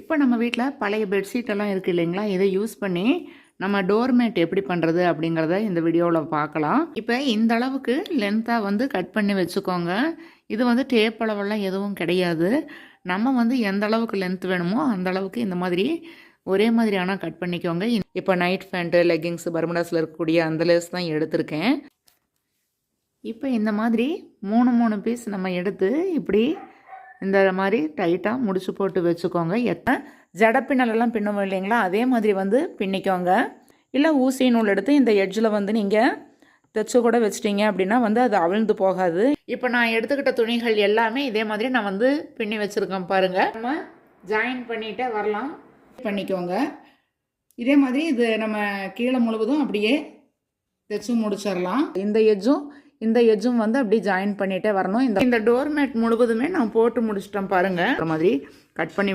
இப்போ நம்ம வீட்டில் பழைய பெட்ஷீட் எல்லாம் இருக்குது இல்லைங்களா? இதை யூஸ் பண்ணி நம்ம டோர்மேட் எப்படி பண்ணுறது அப்படிங்கிறத இந்த வீடியோவில் பார்க்கலாம். இப்போ இந்த அளவுக்கு லென்த்தாக வந்து கட் பண்ணி வச்சுக்கோங்க. இது வந்து டேப் அளவெல்லாம் எதுவும் கிடையாது. நம்ம வந்து எந்த அளவுக்கு லென்த் வேணுமோ அந்த அளவுக்கு இந்த மாதிரி ஒரே மாதிரியான கட் பண்ணிக்கோங்க. இப்போ நைட் ஃபேண்ட்டு லெக்கிங்ஸ் பர்முடாஸில் இருக்கக்கூடிய அந்த லேஸ் தான் எடுத்திருக்கேன். இப்போ இந்த மாதிரி மூணு மூணு பீஸ் நம்ம எடுத்து இப்படி இந்த மாதிரி டைட்டாக முடிச்சு போட்டு வச்சுக்கோங்க. எத்தனை ஜடப்பின்னலெல்லாம் பின்னுவோம் இல்லைங்களா? அதே மாதிரி வந்து பின்னிக்கோங்க. இல்லை ஊசி நூல் எடுத்து இந்த எட்ஜில் வந்து நீங்கள் தைச்சு கூட வச்சிட்டிங்க அப்படின்னா வந்து அது அவிழ்ந்து போகாது. இப்போ நான் எடுத்துக்கிட்ட துணிகள் எல்லாமே இதே மாதிரி நான் வந்து பின்னி வச்சுருக்கேன் பாருங்கள் நம்ம ஜாயின் பண்ணிகிட்டே வரலாம். பண்ணிக்கோங்க. இதே மாதிரி இது நம்ம கீழே முழுவதும் அப்படியே தைச்சு முடிச்சிடலாம். இந்த எஜ்ஜும் இந்த எஜ்ஜும் வந்து அப்படியே ஜாயின் பண்ணிட்டே வரணும். இந்த இந்த டோர்மேட் முழுவதுமே நான் போட்டு முடிச்சிட்டேன் பாருங்க. இந்த மாதிரி கட் பண்ணி விட்டு